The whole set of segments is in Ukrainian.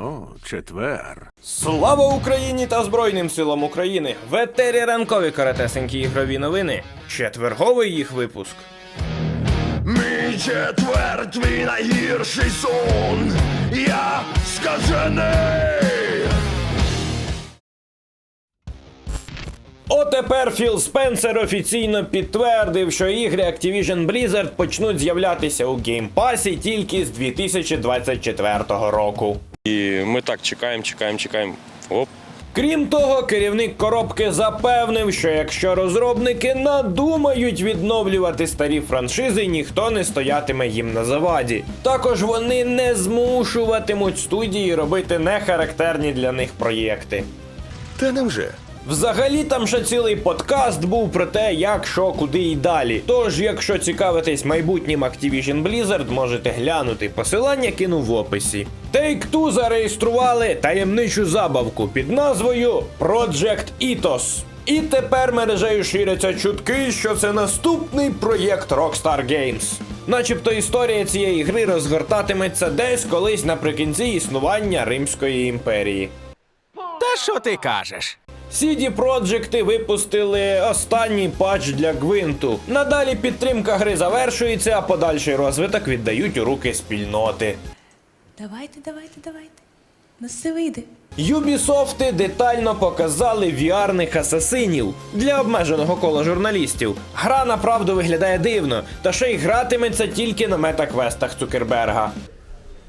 О, четвер. Слава Україні та Збройним силам України! В етері ранкові каратесенькі ігрові новини. Четверговий їх випуск. Мій четвер, твій найгірший сон. Я скажений. Отепер Філ Спенсер офіційно підтвердив, що ігри Activision Blizzard почнуть з'являтися у геймпасі тільки з 2024 року. І ми так чекаємо, чекаємо, чекаємо. Оп. Крім того, керівник коробки запевнив, що якщо розробники надумають відновлювати старі франшизи, ніхто не стоятиме їм на заваді. Також вони не змушуватимуть студії робити нехарактерні для них проєкти. Та невже? Взагалі там ще цілий подкаст був про те, як, що, куди і далі. Тож, якщо цікавитесь майбутнім Activision Blizzard, можете глянути. Посилання кину в описі. Take-Two зареєстрували таємничу забавку під назвою Project Ethos. І тепер мережею ширяться чутки, що це наступний проєкт Rockstar Games. Начебто історія цієї гри розгортатиметься десь колись наприкінці існування Римської імперії. Та що ти кажеш? CD Projekt випустили останній патч для Гвинту. Надалі підтримка гри завершується, а подальший розвиток віддають у руки спільноти. Давайте, давайте, давайте. Ну все вийде. Юбісофти детально показали VR-них асасинів для обмеженого кола журналістів. Гра направду виглядає дивно, та ще й гратиметься тільки на метаквестах Цукерберга.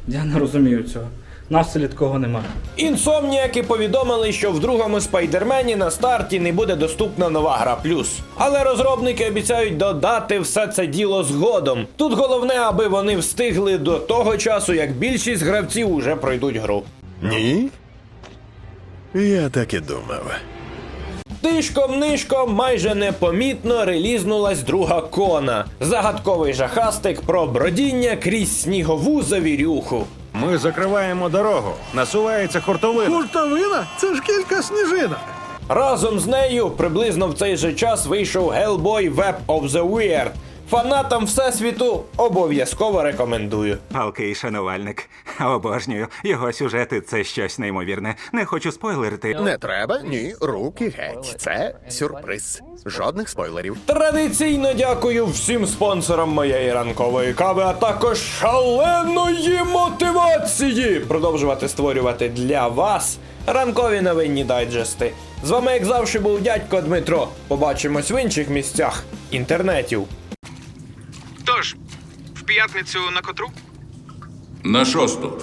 Я не розумію цього. Нас такого немає. Інсомніяки повідомили, що в другому спайдермені на старті не буде доступна нова гра плюс. Але розробники обіцяють додати все це діло згодом. Тут головне, аби вони встигли до того часу, як більшість гравців уже пройдуть гру. Ні? Я так і думав. Тишком-нишком майже непомітно релізнулась друга кона. Загадковий жахастик про бродіння крізь снігову завірюху. Ми закриваємо дорогу. Насувається хуртовина. Хуртовина? Це ж кілька сніжинок. Разом з нею приблизно в цей же час вийшов Hellboy Web of the Weird. Фанатам Всесвіту обов'язково рекомендую. Палкий шанувальник. Обожнюю. Його сюжети це щось неймовірне. Не хочу спойлерити. Не треба, ні, руки геть. Це сюрприз. Жодних спойлерів. Традиційно дякую всім спонсорам моєї ранкової кави, а також шаленої мотивації продовжувати створювати для вас ранкові новинні дайджести. З вами, як завжди, був дядько Дмитро. Побачимось в інших місцях інтернетів. Тож, в п'ятницю на котру? На шосту.